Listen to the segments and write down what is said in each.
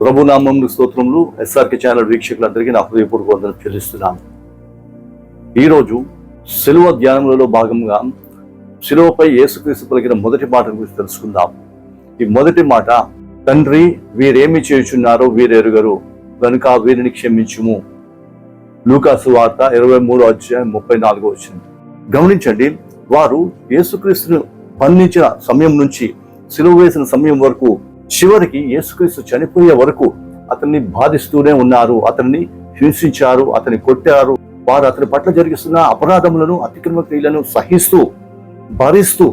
ప్రభునామం స్తోత్రములు SRK channel వీక్షకులందరికీ నా హృదయపూర్వక వందనం చెల్లిస్తున్నాను. ఈరోజు సిలువ ధ్యానములలో భాగంగా శిలువపై యేసుక్రీస్తు పలికిన మొదటి మాట గురించి తెలుసుకుందాం. ఈ మొదటి మాట తండ్రి వీరేమి చేయుచున్నారో వీరెరుగరు కనుక వీరిని క్షమించుము. లూకాసు వార్త ఇరవై మూడు అధ్యాయం ముప్పై నాలుగో వచ్చింది. గమనించండి వారు యేసుక్రీస్తును బంధించిన సమయం నుంచి సిలువ వేసిన సమయం వరకు చివరికి యేసుక్రీస్తు చనిపోయే వరకు అతన్ని బాధిస్తూనే ఉన్నారు అతన్ని హింసించారు అతన్ని కొట్టారు. వారు అతని పట్ల జరిగిస్తున్న అపరాధములను అతిక్రమ క్రియలను సహిస్తూ భరిస్తూ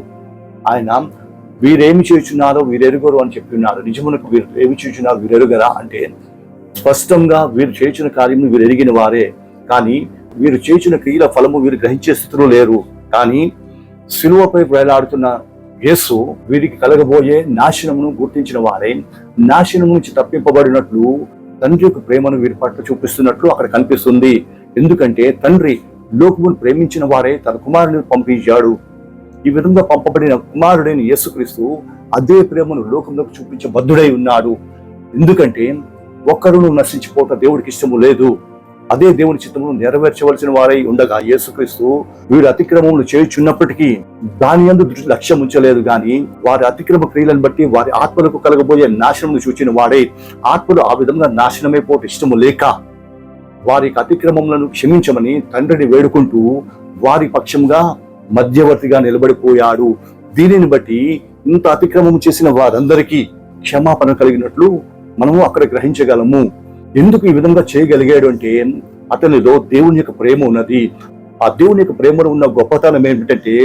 ఆయన వీరేమి చేస్తున్నారో వీరెరుగరు అని చెప్పిన్నారు నిజమునకు వీరు ఏమి చేస్తున్నారు వీరెరుగరా అంటే స్పష్టంగా వీరు చేసిన కార్యము వీరు ఎరిగిన వారే. కానీ వీరు చేసిన క్రియల ఫలము వీరు గ్రహించే స్థితిలో లేరు. కానీ సిలువపై వేలాడుతున్న యేసు వీరికి కలగబోయే నాశనమును గుర్తించిన వారే నాశనం నుంచి తప్పింపబడినట్లు తండ్రి యొక్క ప్రేమను వీరి పట్ల చూపిస్తున్నట్లు అక్కడ కనిపిస్తుంది. ఎందుకంటే తండ్రి లోకమును ప్రేమించిన వారే తన కుమారుని పంపించాడు. ఈ విధంగా పంపబడిన కుమారుడైన యేసుక్రీస్తు అదే ప్రేమను లోకంలోకి చూపించే బద్ధుడై ఉన్నాడు. ఎందుకంటే ఒక్కరును నశించిపోట దేవుడికి ఇష్టము లేదు. అదే దేవుని చిత్తమును నెరవేర్చవలసిన వారై ఉండగా యేసుక్రీస్తు వీరు అతిక్రమములు చేయుచున్నప్పటికీ దాని అందు దృష్టి లక్ష్యం ఉంచలేదు గాని వారి అతిక్రమ క్రియలను బట్టి వారి ఆత్మలకు కలగబోయే నాశనమును చూచిన వాడే ఆత్మలు ఆ విధంగా నాశనమైపోట ఇష్టము లేక వారి అతిక్రమములను క్షమించమని తండ్రిని వేడుకుంటూ వారి పక్షంగా మధ్యవర్తిగా నిలబడిపోయాడు. దీనిని బట్టి ఇంత అతిక్రమం చేసిన వారందరికీ క్షమాపణ కలిగినట్లు మనము అక్కడ గ్రహించగలము. ఎందుకు ఈ విధంగా చేయగలిగాడు అంటే అతనిలో దేవుని యొక్క ప్రేమ ఉన్నది. ఆ దేవుని యొక్క ప్రేమలో ఉన్న గొప్పతనం ఏమిటంటే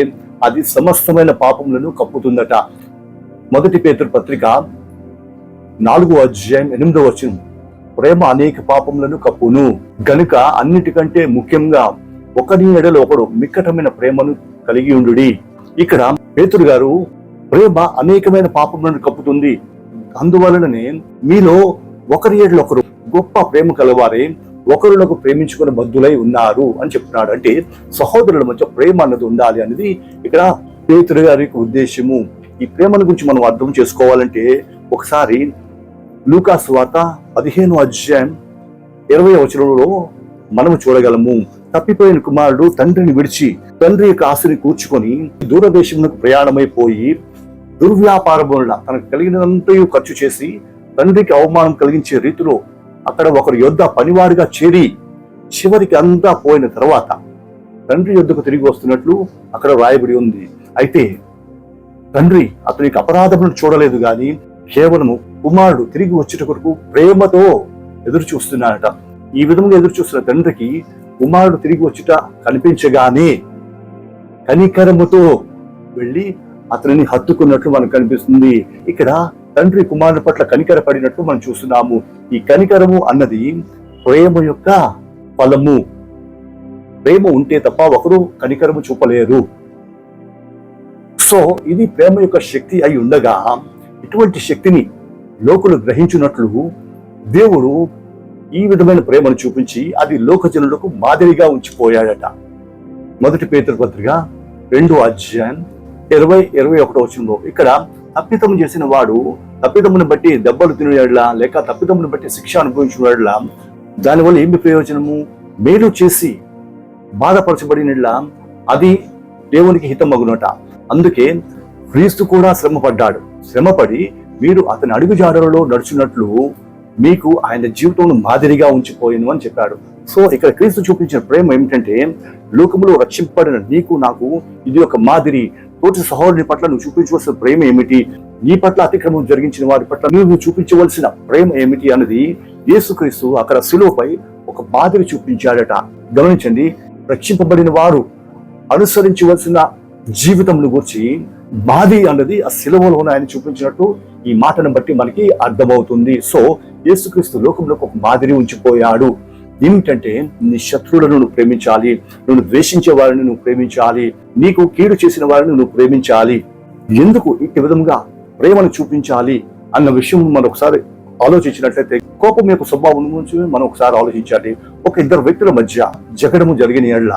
అది సమస్తమైన పాపములను కప్పుతుందట. మొదటి పేతురు పత్రిక నాలుగో అధ్యాయం ఎనిమిదో వచనం. ప్రేమ అనేక పాపములను కప్పును. గనుక అన్నిటికంటే ముఖ్యంగా ఒకరి ఎడలో ఒకడు మిక్కటమైన ప్రేమను కలిగి ఉండు ఇక్కడ పేతురు గారు ప్రేమ అనేకమైన పాపములను కప్పుతుంది. అందువలననే మీలో ఒకరి ఏడలో ఒకరు గొప్ప ప్రేమ కలవారే ఒకరినొకరు ప్రేమించుకుని బద్దులై ఉన్నారు అని చెప్తున్నాడు. అంటే సహోదరుల మధ్య ప్రేమ అన్నది ఉండాలి అనేది ఇక్కడ పేతురు గారి ఉద్దేశము. ఈ ప్రేమను గురించి మనం అర్థం చేసుకోవాలంటే ఒకసారి లూకాస్ వార్త పదిహేను అధ్యాయం ఇరవై వచనంలో మనము చూడగలము. తప్పిపోయిన కుమారుడు తండ్రిని విడిచి తండ్రి యొక్క ఆశని కూర్చుకొని దూరదేశమునకు ప్రయాణమైపోయి దుర్వ్యాపారముల తనకు కలిగినంతయు ఖర్చు చేసి తండ్రికి అవమానం కలిగించే రీతిలో అక్కడ ఒకరి యొద్ద పనివాడిగా చేరి చివరికి అంతా పోయిన తర్వాత తండ్రి యొద్దకు తిరిగి వస్తున్నట్లు అక్కడ రాయబడి ఉంది. అయితే తండ్రి అతనికి అపరాధములను చూడలేదు గాని కేవలము కుమారుడు తిరిగి వచ్చేట కొరకు ప్రేమతో ఎదురు చూస్తున్నాడట ఈ విధంగా ఎదురు చూస్తున్న తండ్రికి కుమారుడు తిరిగి వచ్చుట కనిపించగానే కనికరముతో వెళ్ళి అతనిని హత్తుకున్నట్లు మనకు కనిపిస్తుంది. ఇక్కడ తండ్రి కుమారుని పట్ల కనికర పడినట్టు మనం చూస్తున్నాము. ఈ కనికరము అన్నది ప్రేమ యొక్క ఫలము. ప్రేమ ఉంటే తప్ప ఒకరు కనికరము చూపలేరు. సో ఇది ప్రేమ యొక్క శక్తి అయి ఉండగా ఇటువంటి శక్తిని లోకులు గ్రహించినట్లు దేవుడు ఈ విధమైన ప్రేమను చూపించి అది లోకజనులకు మాదిరిగా ఉంచిపోయాడట. మొదటి పేతురు పత్రిక రెండు అధ్యాయం ఇరవై ఇరవై ఒకటో వచనంలో ఇక్కడ తప్పితము చేసిన వాడు తప్పితమును బట్టి దెబ్బలు తినేవాడులా లేక తప్పితమును బట్టి శిక్ష అనుభవించిన దానివల్ల ఏమి ప్రయోజనము? మేలు చేసి బాధపరచబడినలా అది దేవునికి హితమగునట. అందుకే క్రీస్తు కూడా శ్రమపడ్డాడు. శ్రమపడి మీరు అతని అడుగుజాడలలో నడుచున్నట్లు మీకు ఆయన జీవితంలో మాదిరిగా ఉంచిపోయాను అని చెప్పాడు. సో ఇక్కడ క్రీస్తు చూపించిన ప్రేమ ఏమిటంటే లోకములో రక్షింపబడిన నీకు నాకు ఇది ఒక మాదిరి తోటి సహోదరుని పట్ల నువ్వు చూపించవలసిన ప్రేమ ఏమిటి? నీ పట్ల అతిక్రమం జరిగించిన వారి పట్ల నువ్వు చూపించవలసిన ప్రేమ ఏమిటి అన్నది యేసుక్రీస్తు అక్కడ శిలువపై ఒక మాదిరి చూపించాడట. గమనించండి రక్షింపబడిన వారు అనుసరించవలసిన జీవితంను గురించి మాది అన్నది ఆ శిలువలోనే ఆయన చూపించినట్టు ఈ మాటను బట్టి మనకి అర్థమవుతుంది. సో యేసుక్రీస్తు లోకంలో ఒక మాదిరి ఉంచిపోయాడు. ఏమిటంటే నీ శత్రువులను నువ్వు ప్రేమించాలి నువ్వు ద్వేషించే వారిని నువ్వు ప్రేమించాలి నీకు కీడు చేసిన వారిని నువ్వు ప్రేమించాలి ఎందుకు ఈ విధంగా ప్రేమను చూపించాలి అన్న విషయం మనం ఒకసారి ఆలోచించినట్లయితే కోపం యొక్క స్వభావం గురించి మనం ఒకసారి ఆలోచించాలి. ఒక ఇద్దరు వ్యక్తుల మధ్య జగడము జరిగిన ఎడ్ల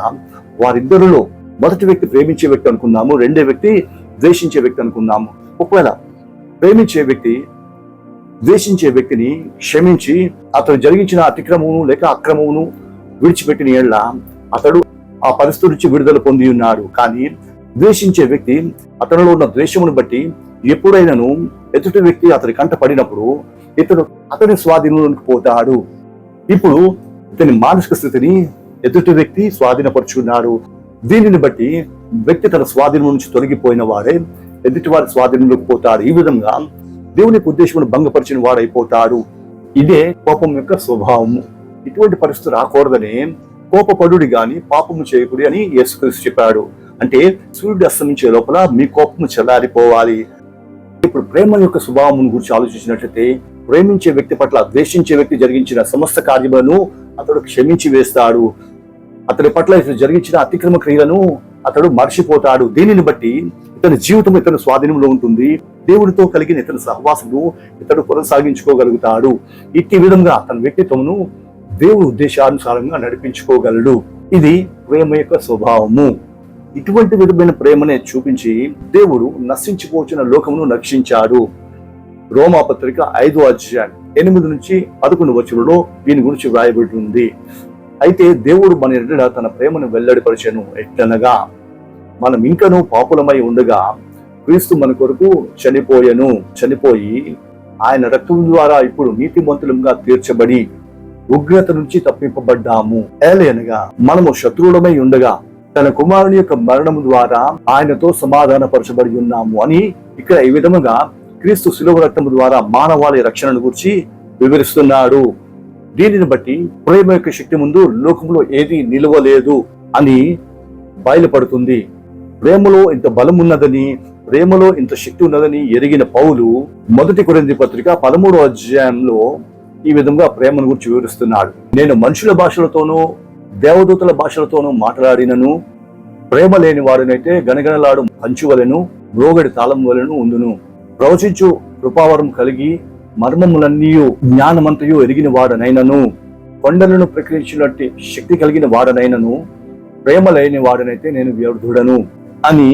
వారిద్దరిలో మొదటి వ్యక్తి ప్రేమించే వ్యక్తి అనుకున్నాము రెండో వ్యక్తి ద్వేషించే వ్యక్తి అనుకున్నాము ఒకవేళ ప్రేమించే వ్యక్తి ద్వేషించే వ్యక్తిని క్షమించి అతను జరిగించిన అతిక్రమమును లేక అక్రమమును విడిచిపెట్టిన ఏళ్ళ అతడు ఆ పరిస్థితి నుంచి విడుదల పొంది ఉన్నాడు. కానీ ద్వేషించే వ్యక్తి అతనిలో ఉన్న ద్వేషమును బట్టి ఎప్పుడైనాను ఎదుటి వ్యక్తి అతని కంట పడినప్పుడు ఇతడు అతని స్వాధీనంలోకి పోతాడు. ఇప్పుడు ఇతని మానసిక స్థితిని ఎదుటి వ్యక్తి స్వాధీనపరుచుకున్నాడు. దీనిని బట్టి వ్యక్తి తన స్వాధీనం నుంచి తొలగిపోయిన వాడే ఎదుటి వారి స్వాధీనంలోకి పోతాడు ఈ విధంగా దేవునికి ఉద్దేశమును భంగపరిచిన వాడైపోతాడు. ఇదే కోపం యొక్క స్వభావము. ఇటువంటి పరిస్థితి రాకూడదని కోపపడుడి గాని పాపము చేయకుడి అని యేసుక్రీస్తు చెప్పాడు. అంటే సూర్యుడు అస్తమించే లోపల మీ కోపము చల్లారిపోవాలి ఇప్పుడు ప్రేమ యొక్క స్వభావం గురించి ఆలోచించినట్లయితే ప్రేమించే వ్యక్తి పట్ల ద్వేషించే వ్యక్తి జరిగించిన సమస్త కార్యములను అతడు క్షమించి వేస్తాడు. అతడి పట్ల జరిగించిన అతిక్రమ క్రియలను అతడు మర్చిపోతాడు. దీనిని బట్టి ఇతని జీవితం ఇతని స్వాధీనంలో ఉంటుంది. దేవుడితో కలిగిన ఇతని సహవాసము ఇతడు కొనసాగించుకోగలుగుతాడు. ఇట్టి విధంగా తన వ్యక్తిత్వమును దేవుడి ఉద్దేశానుసారంగా నడిపించుకోగలడు. ఇది ప్రేమ యొక్క స్వభావము. ఇటువంటి విధమైన ప్రేమనే చూపించి దేవుడు నశించిపోచిన లోకమును రక్షించాడు. రోమాపత్రిక ఐదో అధ్యాయం ఎనిమిది నుంచి పదకొండు వచనంలో దీని గురించి వ్రాయబడి ఉంది. అయితే దేవుడు మన ఎదుట తన ప్రేమను వెల్లడిపరిచను ఎట్లనగా మనం ఇంకనూ పాపులమై ఉండగా క్రీస్తు మన కొరకు చనిపోయెను చనిపోయి ఆయన రక్తం ద్వారా ఇప్పుడు నీతిమంతులంగా తీర్చబడి ఉగ్రత నుంచి తప్పింపబడ్డాము. ఏలయనగా మనము శత్రువులమై ఉండగా తన కుమారుని యొక్క మరణం ద్వారా ఆయనతో సమాధానపరచబడి ఉన్నాము అని ఇక్కడ ఈ విధముగా క్రీస్తు శిలువ రక్తము ద్వారా మానవాళి రక్షణను గురించి వివరిస్తున్నాడు. దీనిని బట్టి ప్రేమ యొక్క శక్తి ముందు లోకంలో ఏది నిలవలేదు అని బయలుపడుతుంది. ప్రేమలో ఇంత బలం ఉన్నదని ప్రేమలో ఇంత శక్తి ఉన్నదని ఎరిగిన పౌలు మొదటి కొరింది పత్రిక పదమూడో అధ్యాయంలో ఈ విధంగా ప్రేమను గురించి వివరిస్తున్నాడు. నేను మనుషుల భాషలతోనూ దేవదూతల భాషలతోనూ మాట్లాడినను ప్రేమ లేని వారినైతే గనగనలాడు పంచువలను రోగడి తాళం వలను ఉండును. ప్రవచించు కృపావరం కలిగి మర్మములన్నీ జ్ఞానమంతయు ఎరిగిన వాడనైనను. కొండలను ప్రకటించినట్టు శక్తి కలిగిన వాడనైనను. ప్రేమ లేని వాడనైతే నేను వ్యర్థుడను. అని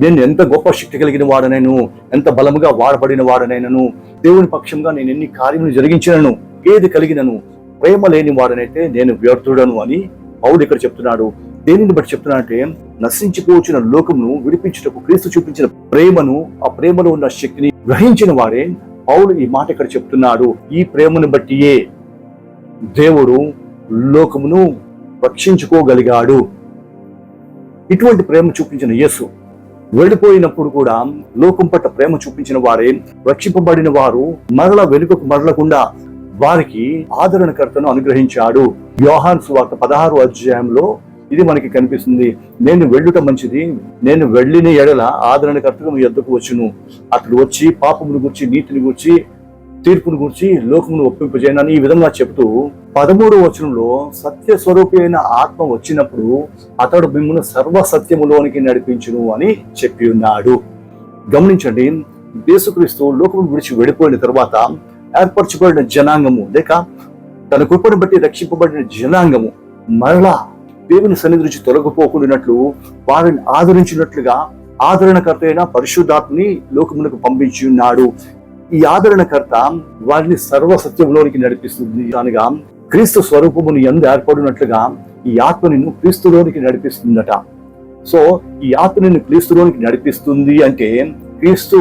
నేను ఎంత గొప్ప శక్తి కలిగిన వాడనైను ఎంత బలముగా వాడబడిన వాడనైనను దేవుని పక్షంగా నేను ఎన్ని కార్యములు జరిగించినను ఏది కలిగినను ప్రేమ లేని వాడనైతే నేను వ్యర్థుడను అని పౌలు ఇక్కడ చెప్తున్నాడు. దేనిని బట్టి చెప్తున్నాడంటే నశించిపోవచ్చిన లోకమును విడిపించుటకు క్రీస్తు చూపించిన ప్రేమను ఆ ప్రేమలో ఉన్న శక్తిని గ్రహించిన వాడే పౌలు ఈ మాట ఇక్కడ చెప్తున్నాడు. ఈ ప్రేమను బట్టియే దేవుడు లోకమును రక్షించుకోగలిగాడు. ఇటువంటి ప్రేమ చూపించిన యేసు వెళ్ళిపోయినప్పుడు కూడా లోకం పట్ల ప్రేమ చూపించిన వారే రక్షింపబడిన వారు మరల వెనుకకు మరలకుండా వారికి ఆదరణకర్తను అనుగ్రహించాడు. యోహాన్ సువార్త పదహారు అధ్యాయంలో ఇది మనకి కనిపిస్తుంది. నేను వెళ్ళుట మంచిది నేను వెళ్ళిన ఎడల ఆదరణకర్తగా మీ ఎద్దకు వచ్చును. అతడు వచ్చి పాపమును గురించి నీతిని గురించి తీర్పును గురించి లోకమును ఒప్పింపజేయనని ఈ విధంగా చెబుతూ పదమూడు వచనంలో సత్య స్వరూపి అయిన ఆత్మ వచ్చినప్పుడు అతడు మిమ్మల్ని సర్వ సత్యములోనికి నడిపించును అని చెప్పి ఉన్నాడు. గమనించండి దేశక్రీస్తు లోకమును విడిచి వెళ్ళిపోయిన తర్వాత ఏర్పరచబడిన జనాంగము లేక తన కృపను బట్టి రక్షింపబడిన జనాంగము మరలా దేవుని సన్నిధి నుంచి తొలగిపోకుండాట్లు వారిని ఆదరించినట్లుగా ఆదరణకర్త అయిన పరిశుద్ధాత్మని లోకములకు పంపించి ఉన్నాడు. ఈ ఆదరణకర్త వారిని సర్వ సత్యంలోనికి నడిపిస్తుంది. అనగా క్రీస్తు స్వరూపమును ఎందు ఏర్పడినట్లుగా ఈ ఆత్మ నిన్ను క్రీస్తులోనికి నడిపిస్తుందట. సో ఈ ఆత్మ నిన్ను క్రీస్తులోనికి నడిపిస్తుంది అంటే క్రీస్తు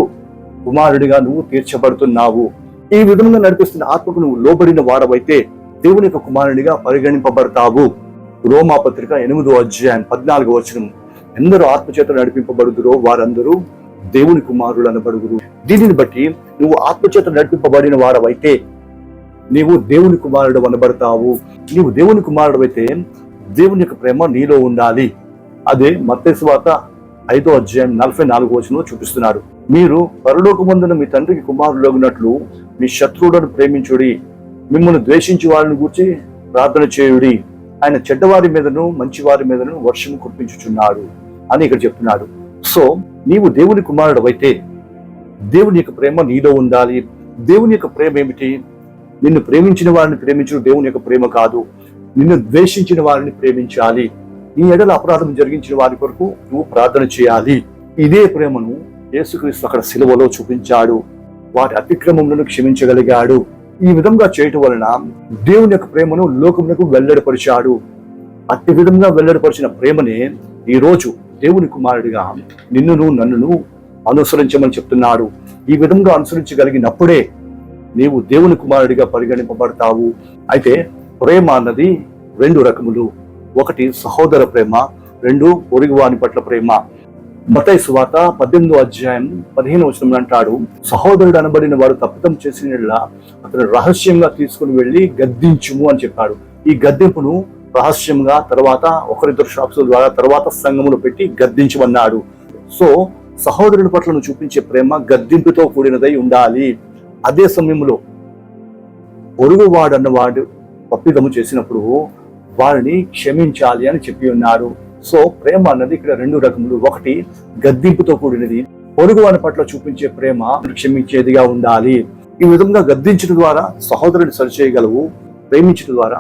కుమారుడిగా నువ్వు తీర్చబడుతున్నావు. ఈ విధంగా నడిపిస్తున్న ఆత్మకు నువ్వు లోబడిన వాడవైతే దేవుని యొక్క కుమారునిగా పరిగణింపబడతావు. రోమా పత్రిక ఎనిమిదో అధ్యాయం పద్నాలుగో వచనం. ఎందరూ ఆత్మచేత నడిపింపబడుదురో వారందరూ దేవుని కుమారుడు అనబడుగురు. దీనిని బట్టి నువ్వు ఆత్మచేత నడిపింపబడిన వారవైతే నీవు దేవుని కుమారుడు అనబడతావు. నీవు దేవుని కుమారుడు అయితే దేవుని యొక్క ప్రేమ నీలో ఉండాలి. అదే మత్తేశ్వాత ఐదో అధ్యాయం నలభై నాలుగు వచనంలో చూపిస్తున్నాడు మీరు పరలోకమందున మీ తండ్రికి కుమారులోగినట్లు మీ శత్రువులను ప్రేమించుడి మిమ్మల్ని ద్వేషించి వారిని గురించి ప్రార్థన చేయుడి. ఆయన చెడ్డవారి మీదను మంచివారి మీదను వర్షం కురిపించుచున్నాడు అని ఇక్కడ చెప్తున్నాడు. సో నీవు దేవుని కుమారుడు అయితే దేవుని యొక్క ప్రేమ నీలో ఉండాలి. దేవుని యొక్క ప్రేమ ఏమిటి? నిన్ను ప్రేమించిన వారిని ప్రేమించడం దేవుని యొక్క ప్రేమ కాదు. నిన్ను ద్వేషించిన వారిని ప్రేమించాలి. నీ ఎడల అపరాధం జరిగించిన వారి కొరకు నువ్వు ప్రార్థన చేయాలి. ఇదే ప్రేమను యేసుక్రీస్తు అక్కడ సిలువలో చూపించాడు. వాటి అతిక్రమములను క్షమించగలిగాడు. ఈ విధంగా చేయటం వలన దేవుని యొక్క ప్రేమను లోకములకు వెల్లడిపరిచాడు. అట్టి విధంగా వెల్లడిపరిచిన ప్రేమనే ఈ రోజు దేవుని కుమారుడిగా నిన్నును నన్నును అనుసరించమని చెప్తున్నాడు. ఈ విధంగా అనుసరించగలిగినప్పుడే నీవు దేవుని కుమారుడిగా పరిగణింపబడతావు. అయితే ప్రేమ అన్నది రెండు రకములు. ఒకటి సహోదర ప్రేమ రెండు పొరుగువాని పట్ల ప్రేమ. మతై సువాత పద్దెనిమిదో అధ్యాయం పదిహేను వచనం అంటాడు సహోదరుడు అనబడిన వాడు తప్పితం చేసిన అతను రహస్యంగా తీసుకుని వెళ్ళి గద్దించుము అని చెప్పాడు. ఈ గద్దెంపును రహస్యంగా తర్వాత ఒకరిద్దరు షాప్స్ ద్వారా తర్వాత సంఘమును పెట్టి గద్దించమన్నాడు. సో సహోదరుల పట్ల నువ్వు చూపించే ప్రేమ గద్దింపుతో కూడినదై ఉండాలి. అదే సమయంలో పొరుగువాడు అన్నవాడు పప్పిదము చేసినప్పుడు వారిని క్షమించాలి అని చెప్పి ఉన్నారు. సో ప్రేమ అన్నది ఇక్కడ రెండు రకములు. ఒకటి గద్దింపుతో కూడినది. పొరుగు వారి పట్ల చూపించే ప్రేమ క్షమించేదిగా ఉండాలి. ఈ విధంగా గద్దించడం ద్వారా సహోదరుని సరిచేయగలవు ప్రేమించడం ద్వారా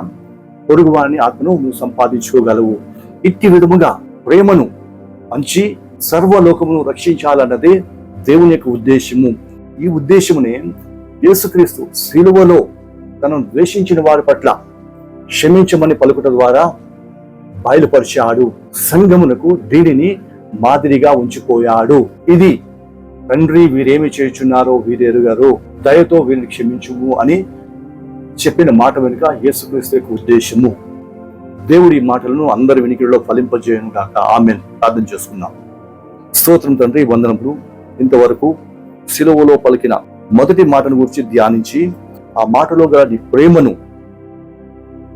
పొరుగు వారిని ఆత్మను నువ్వు సంపాదించుకోగలవు. ఇట్టి విధముగా ప్రేమను పంచి సర్వలోకమును రక్షించాలన్నదే దేవుని యొక్క ఉద్దేశము. ఈ ఉద్దేశమునే యేసుక్రీస్తు శిలువలో తనను ద్వేషించిన వారి పట్ల క్షమించమని పలుకుట ద్వారా బయలుపరిచాడు. సంఘమునకు దీనిని మాదిరిగా ఉంచిపోయాడు. ఇది తండ్రి వీరేమి చేయుచున్నారో వీరెరుగారో దయతో వీరిని క్షమించుము అని చెప్పిన మాట వెనుక యేసుక్రీస్తు యొక్క ఉద్దేశము. దేవుడి మాటలను అందరి వినికిడిలో ఫలింపజేయను కాక ఆమె ప్రార్థన చేసుకున్నాం స్తోత్రం తండ్రి వందనములు. ఇంతవరకు సిలువలో పలికిన మొదటి మాటను గురించి ధ్యానించి ఆ మాటలో గల నీ ప్రేమను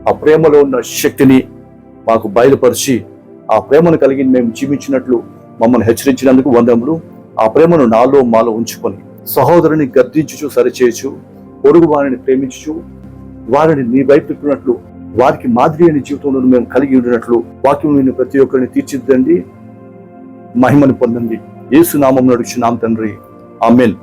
ఆ ప్రేమలో ఉన్న శక్తిని మాకు బయలుపరిచి ఆ ప్రేమను కలిగి మేము జీవించినట్లు మమ్మల్ని హెచ్చరించినందుకు వందములు ఆ ప్రేమను నాలో మాలో ఉంచుకొని సహోదరుని గద్దించుచు సరిచేయచ్చు పొరుగు వారిని ప్రేమించుచు వారిని నీ వైపు తిప్పినట్లు వారికి మాదిరి అనే జీవితంలో మేము కలిగి ఉండినట్లు వాక్యం ప్రతి ఒక్కరిని తీర్చిద్దండి మహిమను పొందండి. ఏసునామం నామం నడుచున్నాం తండ్రి. ఆమెన్.